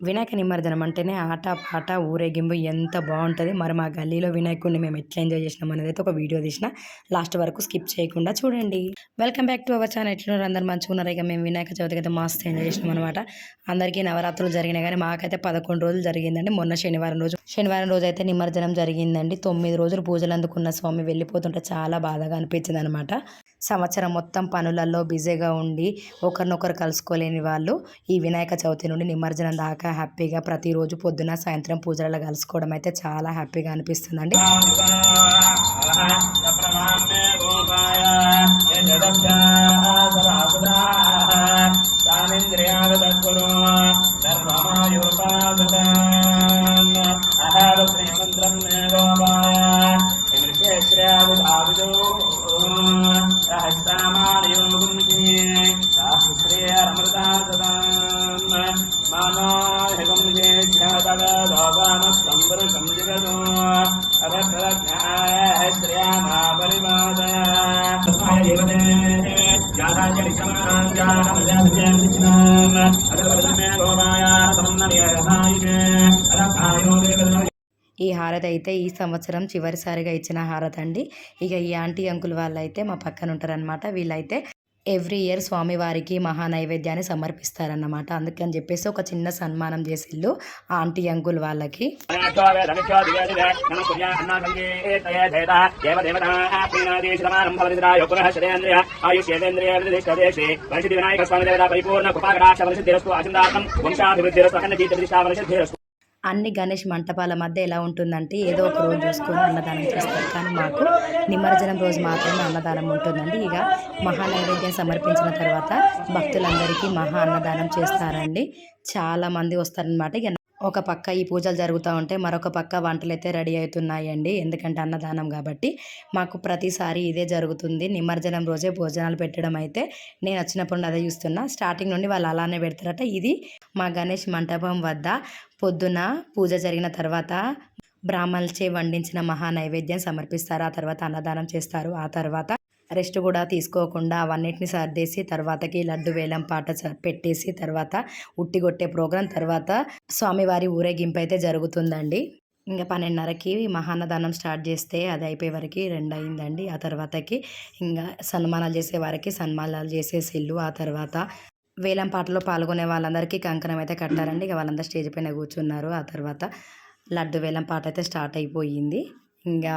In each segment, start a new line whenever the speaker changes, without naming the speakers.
వినాయక నిమజ్జనం అంటేనే ఆట పాట ఊరేగింపు ఎంత బాగుంటుంది. మరి మా గల్లీలో వినాయకుడిని మేము ఎట్లా ఎంజాయ్ చేసినాం అనేది అయితే ఒక వీడియో తీసిన. లాస్ట్ వరకు స్కిప్ చేయకుండా చూడండి. Welcome back to our channel. ఎట్లున్నారు? అందరు మంచిగా ఉన్నారు? ఇక మేము వినాయక చవితికి అయితే మస్తు ఎంజాయ్ చేసినాం అనమాట అందరికీ నవరాత్రులు జరిగినాయి కానీ మాకైతే పదకొండు రోజులు జరిగిందండి. మొన్న శనివారం రోజు శనివారం రోజు అయితే నిమజ్జనం జరిగిందండి. తొమ్మిది రోజులు పూజలు అందుకున్న స్వామి వెళ్ళిపోతుంటే చాలా బాధగా అనిపించింది అనమాట సంవత్సరం మొత్తం పనులలో బిజీగా ఉండి ఒకరినొకరు కలుసుకోలేని వాళ్ళు ఈ వినాయక చవితి నుండి నిమజ్జనం దాకా హ్యాపీగా ప్రతిరోజు పొద్దున సాయంత్రం పూజలలో కలుసుకోవడం అయితే చాలా హ్యాపీగా అనిపిస్తుందండి. ఈ హారతి అయితే ఈ సంవత్సరం చివరిసారిగా ఇచ్చిన హారతి అండి ఇక ఈ ఆంటీ అంకుల్ వాళ్ళు అయితే మా పక్కన ఉంటారనమాట వీళ్ళైతే ఎవ్రీ ఇయర్ స్వామివారికి మహా నైవేద్యాన్ని సమర్పిస్తారన్నమాట. అందుకని చెప్పేసి ఒక చిన్న సన్మానం చేసిల్లు ఆంటీ అంకుల్ వాళ్ళకి.
పరిపూర్ణ కృపాకటాక్ష అచిందార్థం వంశాభివృద్ధిరస్తు ప్రతిష్టా
అన్ని గణేష్ మంటపాల మధ్య ఎలా ఉంటుందంటే ఏదో ఒక రోజు చూసుకొని అన్నదానం చేస్తారు. కానీ మాకు నిమజ్జనం రోజు మాత్రమే అన్నదానం ఉంటుందండి. ఇక మహా నైవేద్యం సమర్పించిన తర్వాత భక్తులందరికీ మహా అన్నదానం చేస్తారండి. చాలా మంది వస్తారనమాట ఇక ఒక పక్క ఈ పూజలు జరుగుతూ ఉంటే మరొక పక్క వంటలు అయితే రెడీ అవుతున్నాయండి. ఎందుకంటే అన్నదానం కాబట్టి మాకు ప్రతిసారి ఇదే జరుగుతుంది. నిమజ్జనం రోజే భోజనాలు పెట్టడం అయితే నేను వచ్చినప్పుడు అదే చూస్తున్నా. స్టార్టింగ్ నుండి వాళ్ళు అలానే పెడతారట. ఇది మా గణేష్ మంటపం వద్ద పొద్దున పూజ జరిగిన తర్వాత బ్రాహ్మణులచే వండించిన మహా నైవేద్యం సమర్పిస్తారు. ఆ తర్వాత అన్నదానం చేస్తారు. ఆ తర్వాత రెస్ట్ కూడా తీసుకోకుండా అవన్నిటిని సర్దేసి తర్వాతకి లడ్డు వేలం పాట పెట్టేసి తర్వాత ఉట్టి కొట్టే ప్రోగ్రాం తర్వాత స్వామివారి ఊరేగింపు అయితే జరుగుతుందండి. ఇంకా పన్నెండున్నరకి మహాన్నదానం స్టార్ట్ చేస్తే అది అయిపోయే వరకు రెండు అయిందండి. ఆ తర్వాతకి ఇంకా సన్మానాలు చేసే వారికి సన్మానాలు చేసే సిల్లు ఆ తర్వాత వేలం పాటలో పాల్గొనే వాళ్ళందరికీ కంకణం అయితే కట్టారండి. ఇక వాళ్ళందరూ స్టేజ్ పైన కూర్చున్నారు. ఆ తర్వాత లడ్డు వేలం పాట అయితే స్టార్ట్ అయిపోయింది. ఇంకా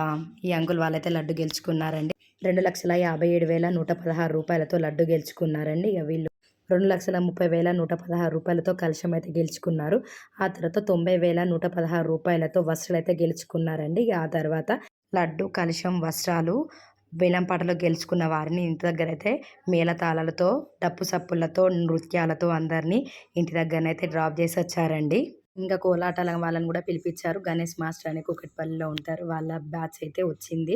ఈ అంకుల్ వాళ్ళైతే లడ్డు గెలుచుకున్నారండి. రెండు లక్షల యాభై ఏడు వేల నూట పదహారు రూపాయలతో లడ్డు గెలుచుకున్నారండి. ఇక వీళ్ళు రెండు లక్షల ముప్పై వేల నూట పదహారు రూపాయలతో కలశం అయితే గెలుచుకున్నారు. ఆ తర్వాత తొంభై వేల నూట పదహారు రూపాయలతో వస్త్రాలు అయితే గెలుచుకున్నారండి ఆ తర్వాత లడ్డు కలశం వస్త్రాలు వేలంపాటలో గెలుచుకున్న వారిని ఇంటి దగ్గర అయితే మేళతాళాలతో డప్పు సప్పులతో నృత్యాలతో అందరినీ ఇంటి దగ్గరనైతే డ్రాప్ చేసి వచ్చారండి. ఇంకా కోలాటాల వాళ్ళని కూడా పిలిపించారు. గణేష్ మాస్టర్ అని కుకట్పల్లిలో ఉంటారు. వాళ్ళ బ్యాచ్ అయితే వచ్చింది.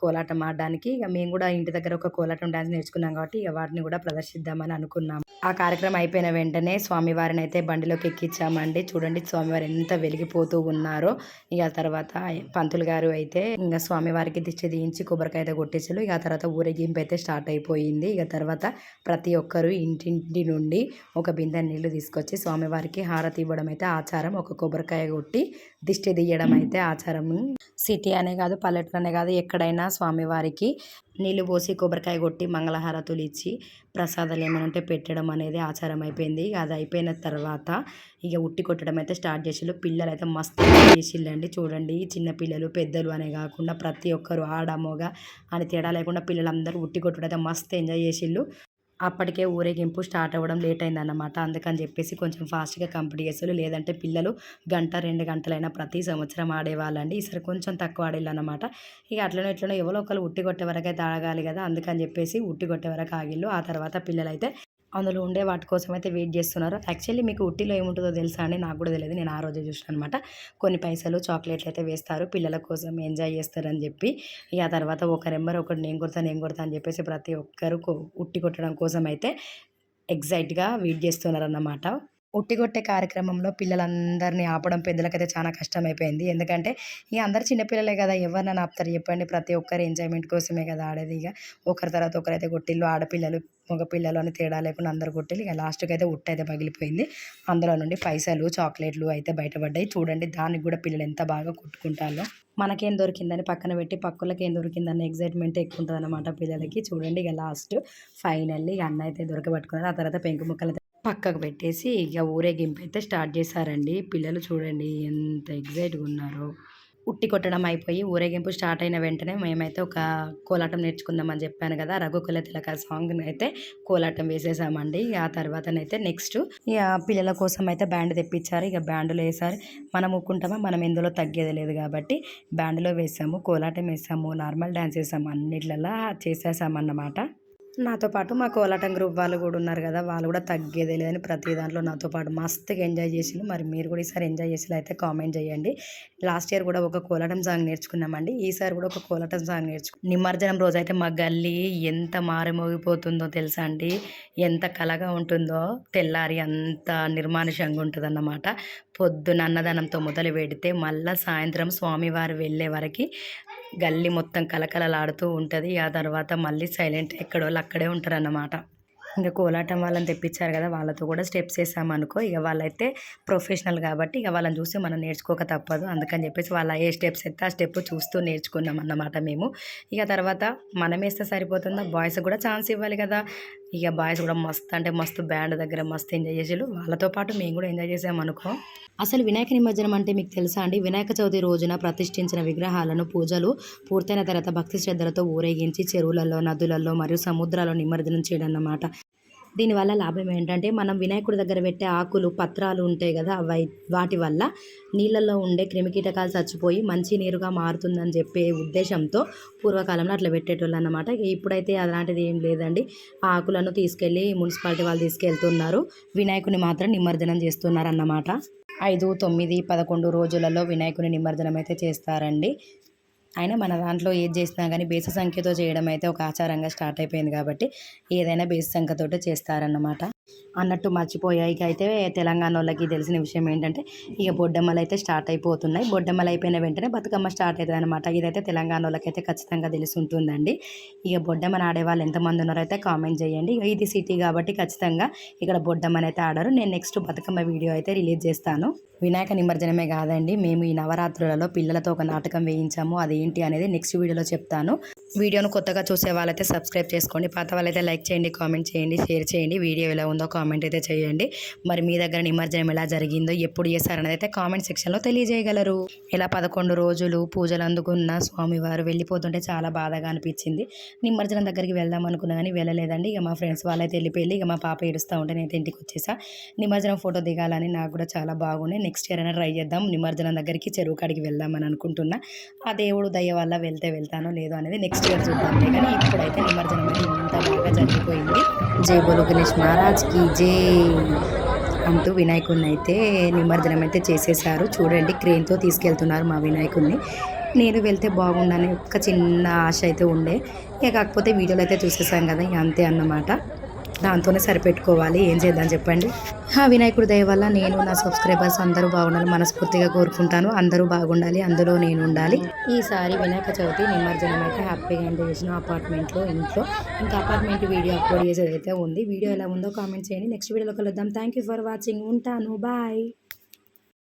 కోలాటం ఆడడానికి. ఇక మేము కూడా ఇంటి దగ్గర ఒక కోలాటం డ్యాన్స్ నేర్చుకున్నాం కాబట్టి ఇక వాటిని కూడా ప్రదర్శిద్దామని అనుకున్నాం. ఆ కార్యక్రమం అయిపోయిన వెంటనే స్వామివారిని అయితే బండిలోకి ఎక్కించామండి. చూడండి స్వామివారు ఎంత వెలిగిపోతూ ఉన్నారో. ఇక తర్వాత పంతులు గారు అయితే ఇంకా స్వామివారికి దిష్టి తీయించి కొబ్బరికాయ అయితే కొట్టేసారు ఇక తర్వాత ఊరేగింపు అయితే స్టార్ట్ అయిపోయింది. ఇక తర్వాత ప్రతి ఒక్కరు ఇంటింటి నుండి ఒక బిందె నీళ్ళు తీసుకొచ్చి స్వామివారికి హారతి ఇవ్వడం అయితే ఆచారం. ఒక కొబ్బరికాయ కొట్టి దిష్టి తీయడం అయితే ఆచారం. సిటీ అనే కాదు పల్లెటూరు అనే కాదు ఎక్కడైనా స్వామివారికి నీళ్ళు పోసి కొబ్బరికాయ కొట్టి మంగళహారతులు ఇచ్చి ప్రసాదాలు ఏమైనా ఉంటే పెట్టడం అనేది ఆచారం అయిపోయింది. అది అయిపోయిన తర్వాత ఇక ఉట్టి కొట్టడం అయితే స్టార్ట్ చేసిళ్ళు పిల్లలు అయితే మస్తు చేసిళ్ళండి చూడండి చిన్న పిల్లలు పెద్దలు అనే కాకుండా ప్రతి ఒక్కరు ఆడ అని తేడా లేకుండా పిల్లలందరూ ఉట్టి కొట్టడం అయితే మస్తు ఎంజాయ్ చేసిళ్ళు అప్పటికే ఊరేగింపు స్టార్ట్ అవ్వడం లేట్ అయిందన్నమాట. అందుకని చెప్పేసి కొంచెం ఫాస్ట్గా కంప్లీట్ చేస్తారు లేదంటే పిల్లలు గంట రెండు గంటలైనా ప్రతి సంవత్సరం ఆడేవాళ్ళండి. ఈసారి కొంచెం తక్కువ ఆడేళ్ళనమాట ఇక అట్లనే ఇట్లనే ఎవరో ఒకరు ఉట్టి కొట్టే వరకు అయితే ఆగాలి కదా. అందుకని చెప్పేసి ఉట్టి కొట్టే వరకు ఆగిళ్ళు. ఆ తర్వాత పిల్లలైతే అందులో ఉండే వాటి కోసం అయితే వెయిట్ చేస్తున్నారు. యాక్చువల్లీ మీకు ఉట్టిలో ఏముంటుందో తెలుసా అండి? నాకు కూడా తెలియదు. నేను ఆ రోజే చూసిన అనమాట కొన్ని పైసలు చాక్లెట్లు అయితే వేస్తారు. పిల్లల కోసం ఎంజాయ్ చేస్తారని చెప్పి. ఇక ఆ తర్వాత ఒక నెంబర్ ఒకటి నేను కొడతా నేను కొడతా అని చెప్పేసి ప్రతి ఒక్కరు ఉట్టి కొట్టడం కోసం అయితే ఎగ్జైట్గా వెయిట్ చేస్తున్నారు అన్నమాట ఉట్టిగొట్టే కార్యక్రమంలో పిల్లలందరినీ ఆపడం పెద్దలకైతే చాలా కష్టమైపోయింది. ఎందుకంటే ఇక అందరు చిన్నపిల్లలే కదా ఎవరినైనా ఆపుతారు చెప్పండి. ప్రతి ఒక్కరు ఎంజాయ్మెంట్ కోసమే కదా ఆడేది ఇక. ఒకరి తర్వాత ఒకరైతే కొట్టిల్లు ఆడపిల్లలు మగపిల్లలు అని తేడా లేకుండా అందరు కొట్టిల్లు. ఇక లాస్ట్కి అయితే ఉట్టు అయితే పగిలిపోయింది. అందులో నుండి పైసలు చాక్లెట్లు అయితే బయటపడ్డాయి. చూడండి దానికి కూడా పిల్లలు ఎంత బాగా కొట్టుకుంటారో మనకేం దొరికిందని పక్కన పెట్టి పక్కలకి ఏం దొరికిందని ఎగ్జైట్మెంట్ ఎక్కువ ఉంటుంది అనమాట పిల్లలకి. చూడండి ఇక లాస్ట్ ఫైనల్లీ ఇక అన్న అయితే దొరకబట్టుకున్నారు. ఆ తర్వాత పెంకు ముక్కలు పక్కకు పెట్టేసి ఇక ఊరేగింపు అయితే స్టార్ట్ చేశారండి. పిల్లలు చూడండి ఎంత ఎగ్జైట్గా ఉన్నారో. ఉట్టి కొట్టడం అయిపోయి ఊరేగింపు స్టార్ట్ అయిన వెంటనే మేమైతే ఒక కోలాటం నేర్చుకుందామని చెప్పాను కదా రఘుకుల తిలక సాంగ్ అయితే కోలాటం వేసేసామండి. ఆ తర్వాతనైతే నెక్స్ట్ ఇక పిల్లల కోసం అయితే బ్యాండ్ తెప్పించారు. ఇక బ్యాండ్లో వేసారు మనం ఊక్కుంటామా? మనం ఎందులో తగ్గేది లేదు కాబట్టి బ్యాండ్లో వేసాము కోలాటం వేసాము నార్మల్ డ్యాన్స్ వేసాము అన్నిట్లలా చేసేసామన్నమాట. నాతో పాటు మా కోలాటం గ్రూప్ వాళ్ళు కూడా ఉన్నారు కదా వాళ్ళు కూడా తగ్గేదే లేదని ప్రతి దాంట్లో నాతో పాటు మస్తుగా ఎంజాయ్ చేసిండు మరి మీరు కూడా ఈసారి ఎంజాయ్ చేసేలా అయితే కామెంట్ చేయండి. లాస్ట్ ఇయర్ కూడా ఒక కోలాటం సాంగ్ నేర్చుకున్నామండి. ఈసారి కూడా ఒక కోలాటం సాంగ్ నేర్చుకు నిమజ్జనం రోజు అయితే మా గల్లీ ఎంత మారుమోగిపోతుందో తెలుసా అండి? ఎంత కలగా ఉంటుందో. తెల్లారి అంత నిర్మానుషంగా ఉంటుంది అన్నమాట పొద్దున అన్నదానంతో మొదలు పెడితే మళ్ళీ సాయంత్రం స్వామివారు వెళ్ళే వరకు గల్లీ మొత్తం కలకలలాడుతూ ఉంటుంది. ఆ తర్వాత మళ్ళీ సైలెంట్ ఎక్కడోళ్ళు అక్కడే ఉంటారు అన్నమాట ఇంకా కోలాటం వాళ్ళని తెప్పించారు కదా వాళ్ళతో కూడా స్టెప్స్ వేసామనుకో ఇక వాళ్ళైతే ప్రొఫెషనల్ కాబట్టి ఇక వాళ్ళని చూసి మనం నేర్చుకోక తప్పదు. అందుకని చెప్పేసి వాళ్ళ ఏ స్టెప్స్ అయితే ఆ స్టెప్ చూస్తూ నేర్చుకున్నాం అన్నమాట మేము. ఇక తర్వాత మనం వేస్తే సరిపోతుందా? బాయ్స్ కూడా ఛాన్స్ ఇవ్వాలి కదా. ఇక బాయ్స్ కూడా మస్తు అంటే మస్తు బ్యాండ్ దగ్గర మస్తు ఎంజాయ్ చేసారు వాళ్ళతో పాటు మేము కూడా ఎంజాయ్ చేసామనుకో అసలు వినాయక నిమజ్జనం అంటే మీకు తెలుసా అండి? వినాయక చవితి రోజున ప్రతిష్ఠించిన విగ్రహాలను పూజలు పూర్తయిన తర్వాత భక్తి శ్రద్ధలతో ఊరేగించి చెరువులలో నదులలో మరియు సముద్రాల్లో నిమజ్జనం చేయడం అన్నమాట దీనివల్ల లాభం ఏంటంటే మనం వినాయకుడి దగ్గర పెట్టే ఆకులు పత్రాలు ఉంటాయి కదా వై వాటి వల్ల నీళ్ళల్లో ఉండే క్రిమికీటకాలు చచ్చిపోయి మంచి నీరుగా మారుతుందని చెప్పే ఉద్దేశంతో పూర్వకాలంలో అట్లా పెట్టేటోళ్ళు అనమాట ఇప్పుడైతే అలాంటిది ఏం లేదండి. ఆ ఆకులను తీసుకెళ్ళి మున్సిపాలిటీ వాళ్ళు తీసుకెళ్తున్నారు. వినాయకుని మాత్రం నిమజ్జనం చేస్తున్నారు అన్నమాట ఐదు తొమ్మిది పదకొండు రోజులలో వినాయకుని నిమజ్జనం అయితే చేస్తారండి. అయినా మన దాంట్లో ఏది చేసినా కానీ బేసి సంఖ్యతో చేయడం అయితే ఒక ఆచారంగా స్టార్ట్ అయిపోయింది కాబట్టి ఏదైనా బేసి సంఖ్యతోటే చేస్తారన్నమాట. అన్నట్టు మర్చిపోయాయి ఇక అయితే తెలంగాణ వాళ్ళకి తెలిసిన విషయం ఏంటంటే ఇక బొడ్డమ్మలు అయితే స్టార్ట్ అయిపోతున్నాయి. బొడ్డమ్మలు అయిపోయిన వెంటనే బతుకమ్మ స్టార్ట్ అవుతుంది అనమాట ఇదైతే తెలంగాణ వాళ్ళకి అయితే ఖచ్చితంగా తెలిసి ఉంటుందండి. ఇక బొడ్డమ్మని ఆడే వాళ్ళు ఎంతమంది ఉన్నారో అయితే కామెంట్ చేయండి. ఇది సిటీ కాబట్టి ఖచ్చితంగా ఇక్కడ బొడ్డమ్మని అయితే ఆడరు. నేను నెక్స్ట్ బతుకమ్మ వీడియో అయితే రిలీజ్ చేస్తాను. వినాయక నిమజ్జనమే కాదండి మేము ఈ నవరాత్రులలో పిల్లలతో ఒక నాటకం వేయించాము. అది ఏంటి అనేది నెక్స్ట్ వీడియోలో చెప్తాను. వీడియోను కొత్తగా చూసే వాళ్ళైతే సబ్స్క్రైబ్ చేసుకోండి. పాత వాళ్ళైతే లైక్ చేయండి కామెంట్ చేయండి షేర్ చేయండి. వీడియో ఎలా ఉందో కామెంట్ అయితే చేయండి. మరి మీ దగ్గర నిమజ్జనం ఎలా జరిగిందో ఎప్పుడు చేశారనేది అయితే కామెంట్ సెక్షన్లో తెలియజేయగలరు. ఇలా పదకొండు రోజులు పూజలు అందుకున్న స్వామివారు వెళ్ళిపోతుంటే చాలా బాధగా అనిపించింది. నిమజ్జనం దగ్గరికి వెళ్దాం అనుకున్నా కానీ వెళ్ళలేదండి. ఇక మా ఫ్రెండ్స్ వాళ్ళైతే వెళ్ళిపోయి ఇక మా పాప ఏడుస్తూ ఉంటే నేను ఇంటికి వచ్చేసా. నిమజ్జనం ఫోటో దిగాలని నాకు కూడా చాలా బాగున్నాయి. నెక్స్ట్ ఇయర్ అయినా ట్రై చేద్దాం. నిమజ్జనం దగ్గరికి చెరువు కాడికి వెళ్దామని అనుకుంటున్నా. ఆ దేవుడు దయ వల్ల వెళ్తే వెళ్తానో లేదో అనేది నెక్స్ట్ ఇయర్ చూద్దాం. కానీ ఇప్పుడైతే నిమజ్జనం అనేది ఇంత బాగా జరిగిపోయింది. జై బోలు గణేష్ మహారాజ్కి జై అంటూ వినాయకుడిని అయితే నిమజ్జనం అయితే చేసేసారు చూడండి క్రేన్తో తీసుకెళ్తున్నారు మా వినాయకుడిని నేను వెళ్తే బాగుండని ఒక చిన్న ఆశ అయితే ఉండే. ఇక కాకపోతే వీడియోలో అయితే చూసేసాం కదా అంతే అన్నమాట. దాంతోనే సరిపెట్టుకోవాలి. ఏం చేద్దాం చెప్పండి? ఆ వినాయకుడి దయ వల్ల నేను నా సబ్స్క్రైబర్స్ అందరూ బాగుండాలి మనస్ఫూర్తిగా కోరుకుంటాను. అందరూ బాగుండాలి అందులో నేను ఉండాలి. ఈసారి వినాయక చవితి నిమజ్జనం అయితే హ్యాపీగా ఎంజాయ్ చేసిన అపార్ట్మెంట్లో ఇంట్లో. ఇంకా అపార్ట్మెంట్ వీడియో అప్లోడ్ చేసేది అయితే ఉంది. వీడియో ఎలా ఉందో కామెంట్ చేయండి. నెక్స్ట్ వీడియోలో కలుద్దాం. థ్యాంక్ యూ ఫర్ వాచింగ్ ఉంటాను. బాయ్